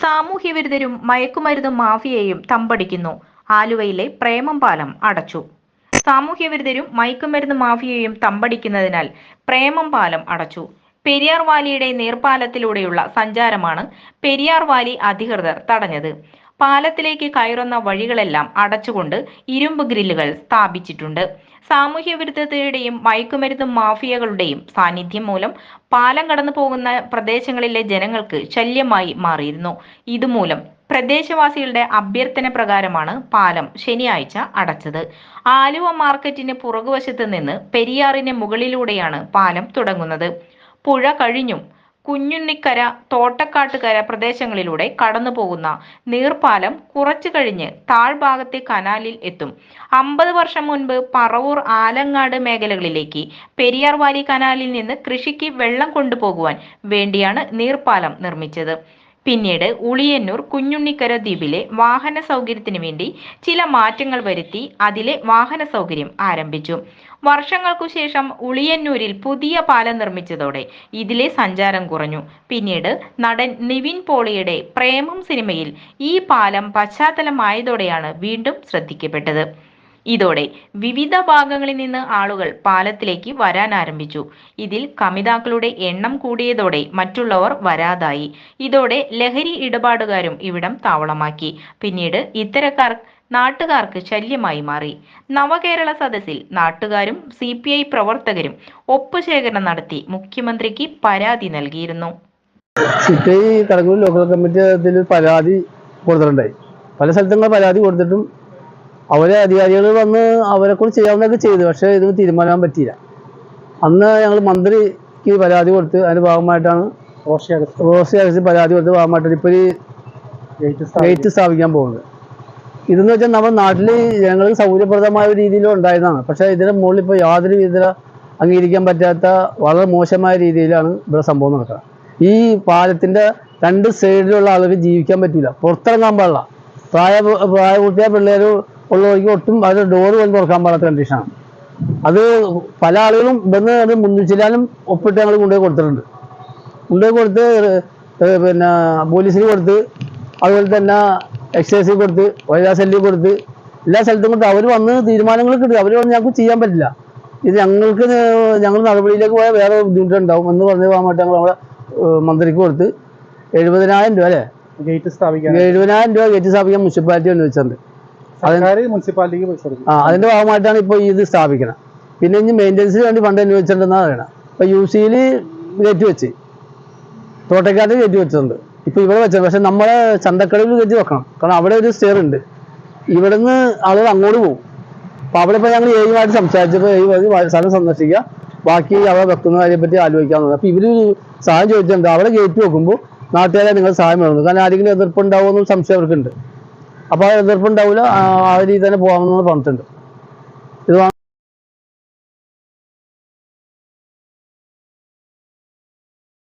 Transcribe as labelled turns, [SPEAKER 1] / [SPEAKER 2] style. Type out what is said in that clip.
[SPEAKER 1] സാമൂഹ്യവിരുദ്ധരും മയക്കുമരുന്ന് മാഫിയയും തമ്പടിക്കുന്നു. ആലുവയിലെ പ്രേമം പാലം അടച്ചു. സാമൂഹ്യവിരുദ്ധരും മയക്കുമരുന്ന് മാഫിയയും തമ്പടിക്കുന്നതിനാൽ പ്രേമം പാലം അടച്ചു. പെരിയാർ വാലിയുടെ നീർപ്പാലത്തിലൂടെയുള്ള സഞ്ചാരമാണ് പെരിയാർ വാലി അധികൃതർ തടഞ്ഞത്. പാലത്തിലേക്ക് കയറുന്ന വഴികളെല്ലാം അടച്ചുകൊണ്ട് ഇരുമ്പ് ഗ്രില്ലുകൾ സ്ഥാപിച്ചിട്ടുണ്ട്. സാമൂഹ്യ വിരുദ്ധതയുടെയും മയക്കുമരുന്ന് മാഫിയകളുടെയും സാന്നിധ്യം മൂലം പാലം കടന്നു പോകുന്ന പ്രദേശങ്ങളിലെ ജനങ്ങൾക്ക് ശല്യമായി മാറിയിരുന്നു. ഇതുമൂലം പ്രദേശവാസികളുടെ അഭ്യർത്ഥന പ്രകാരമാണ് പാലം ശനിയാഴ്ച അടച്ചത്. ആലുവ മാർക്കറ്റിന് പുറകുവശത്ത് നിന്ന് പെരിയാറിന് മുകളിലൂടെയാണ് പാലം തുടങ്ങുന്നത്. പുഴ കഴിഞ്ഞും കുഞ്ഞുണ്ണിക്കര തോട്ടക്കാട്ടുകര പ്രദേശങ്ങളിലൂടെ കടന്നു പോകുന്ന നീർപ്പാലം കുറച്ചു കഴിഞ്ഞ് താഴ്ഭാഗത്തെ കനാലിൽ എത്തും. അമ്പത് വർഷം മുൻപ് പറവൂർ ആലങ്ങാട് മേഖലകളിലേക്ക് പെരിയാർ വാലി കനാലിൽ നിന്ന് കൃഷിക്ക് വെള്ളം കൊണ്ടുപോകുവാൻ വേണ്ടിയാണ് നീർപ്പാലം നിർമ്മിച്ചത്. പിന്നീട് ഉളിയന്നൂർ കുഞ്ഞുണ്ണിക്കര ദ്വീപിലെ വാഹന സൗകര്യത്തിന് വേണ്ടി ചില മാറ്റങ്ങൾ വരുത്തി അതിലെ വാഹന സൗകര്യം ആരംഭിച്ചു. വർഷങ്ങൾക്കു ശേഷം ഉളിയന്നൂരിൽ പുതിയ പാലം നിർമ്മിച്ചതോടെ ഇതിലെ സഞ്ചാരം കുറഞ്ഞു. പിന്നീട് നടൻ നിവിൻ പോളിയുടെ പ്രേമം സിനിമയിൽ ഈ പാലം പശ്ചാത്തലമായതോടെയാണ് വീണ്ടും ശ്രദ്ധിക്കപ്പെട്ടത്. ഇതോടെ വിവിധ ഭാഗങ്ങളിൽ നിന്ന് ആളുകൾ പാലത്തിലേക്ക് വരാൻ ആരംഭിച്ചു. ഇതിൽ കമിതാക്കളുടെ എണ്ണം കൂടിയതോടെ മറ്റുള്ളവർ വരാതായി. ഇതോടെ ലഹരി ഇടപാടുകാരും ഇവിടം താവളമാക്കി. പിന്നീട് ഇത്തരക്കാർ നാട്ടുകാർക്ക് ശല്യമായി മാറി. നവകേരള സദസ്സിൽ നാട്ടുകാരും സി പ്രവർത്തകരും ഒപ്പുശേഖരണം നടത്തി മുഖ്യമന്ത്രിക്ക് പരാതി നൽകിയിരുന്നു.
[SPEAKER 2] C P I local committee പരാതി കൊടുത്തിട്ടുണ്ടായി. പല സ്ഥലത്തും പരാതി കൊടുത്തിട്ടും അവരെ അധികാരികൾ വന്ന് അവരെ കൊണ്ട് ചെയ്യാവുന്നതൊക്കെ ചെയ്തു. പക്ഷെ ഇത് തീരുമാനിക്കാൻ പറ്റിയില്ല. അന്ന് ഞങ്ങൾ മന്ത്രിക്ക് പരാതി കൊടുത്ത് അതിന്റെ ഭാഗമായിട്ടാണ് റോസി അഗസ്റ്റിൻ പരാതി കൊടുത്ത് ഭാഗമായിട്ടാണ് ഇപ്പൊ ഈ ഗേറ്റ് സ്ഥാപിക്കാൻ പോകുന്നത്. ഇതെന്ന് വെച്ചാൽ നമ്മുടെ നാട്ടിൽ ജനങ്ങൾക്ക് സൗകര്യപ്രദമായ ഒരു രീതിയിൽ ഉണ്ടായതാണ്. പക്ഷേ ഇതിന്റെ മുകളിൽ ഇപ്പോൾ യാതൊരു വിധ അംഗീകരിക്കാൻ പറ്റാത്ത വളരെ മോശമായ രീതിയിലാണ് ഇവിടെ സംഭവം നടക്കുന്നത്. ഈ പാലത്തിന്റെ രണ്ട് സൈഡിലുള്ള ആളുകൾ ജീവിക്കാൻ പറ്റില്ല പുറത്തിറങ്ങാൻ പാടില്ല. പ്രായ പ്രായപൂർത്തിയായ പിള്ളേർ ഉള്ളവർക്ക് ഒട്ടും അത് ഡോറ് പോലും തുറക്കാൻ പാടാത്ത കണ്ടീഷനാണ് അത് പല ആളുകളും ഇവിടുന്ന് അത് മുന്നിച്ചില്ലാനും ഒപ്പിട്ട് ഞങ്ങൾ കൊണ്ടുപോയി കൊടുത്തിട്ടുണ്ട്. കൊണ്ടുപോയി കൊടുത്ത് പിന്നെ പോലീസിന് കൊടുത്ത് അതുപോലെ തന്നെ എക്സൈസിൽ കൊടുത്ത് വനിതാ സെല്ലിൽ കൊടുത്ത് എല്ലാ സ്ഥലത്തും കൊടുത്ത് അവർ വന്ന് തീരുമാനങ്ങൾ കിട്ടും അവർ പറഞ്ഞ് ഞങ്ങൾക്ക് ചെയ്യാൻ പറ്റില്ല. ഇത് ഞങ്ങൾക്ക് ഞങ്ങൾ നടപടിയിലേക്ക് പോയാൽ വേറെ ബുദ്ധിമുട്ടുണ്ടാവും എന്ന് പറഞ്ഞ് പോകാൻ ഞങ്ങൾ അവിടെ മന്ത്രിക്ക് കൊടുത്ത് എഴുപതിനായിരം രൂപ അല്ലേ?
[SPEAKER 3] ഗേറ്റ് സ്ഥാപിക്കാൻ.
[SPEAKER 2] എഴുപതിനായിരം രൂപ ഗേറ്റ് സ്ഥാപിക്കാൻ മുനിസിപ്പാലിറ്റി അനുവദിച്ചിട്ടുണ്ട്
[SPEAKER 3] മുനിസിപ്പാലിറ്റിക്ക് പൈസ
[SPEAKER 2] ആ അതിന്റെ ഭാഗമായിട്ടാണ് ഇപ്പോൾ ഇത് സ്ഥാപിക്കണം പിന്നെ ഇനി മെയിന്റെനൻസിന് വേണ്ടി ഫണ്ട് അനുവദിച്ചിട്ടുണ്ടെന്നാണ് പറയണം ഇപ്പൊ യു സിയിൽ കയറ്റി വെച്ച് തോട്ടക്കാട്ടിൽ കയറ്റി വെച്ചിട്ടുണ്ട്. ഇപ്പൊ ഇവിടെ വെച്ചത് പക്ഷെ നമ്മളെ ചന്തക്കടയിൽ കയറ്റി വെക്കണം. കാരണം അവിടെ ഒരു സ്റ്റെയർ ഉണ്ട്. ഇവിടുന്ന് ആളുകൾ അങ്ങോട്ട് പോകും. അപ്പൊ അവിടെ ഇപ്പൊ ഞങ്ങൾ ഏഴുമായിട്ട് സംസാരിച്ചപ്പോൾ ഏഴ് സ്ഥലം സന്ദർശിക്കുക. ബാക്കി അവിടെ വെക്കുന്ന കാര്യം പറ്റി ആലോചിക്കാവുന്നത് അപ്പൊ ഇവർ സഹായം ചോദിച്ചിട്ടുണ്ട്. അവിടെ കയറ്റി വെക്കുമ്പോൾ നാട്ടുകാരെ നിങ്ങൾ സഹായം വേണം. കാരണം ആരെങ്കിലും എതിർപ്പുണ്ടാവുമെന്നും സംശയം അവർക്കുണ്ട്. അപ്പൊ ആ എതിർപ്പുണ്ടാവില്ല ആ രീതി തന്നെ പോകാമെന്ന് പറഞ്ഞിട്ടുണ്ട്. ഇത്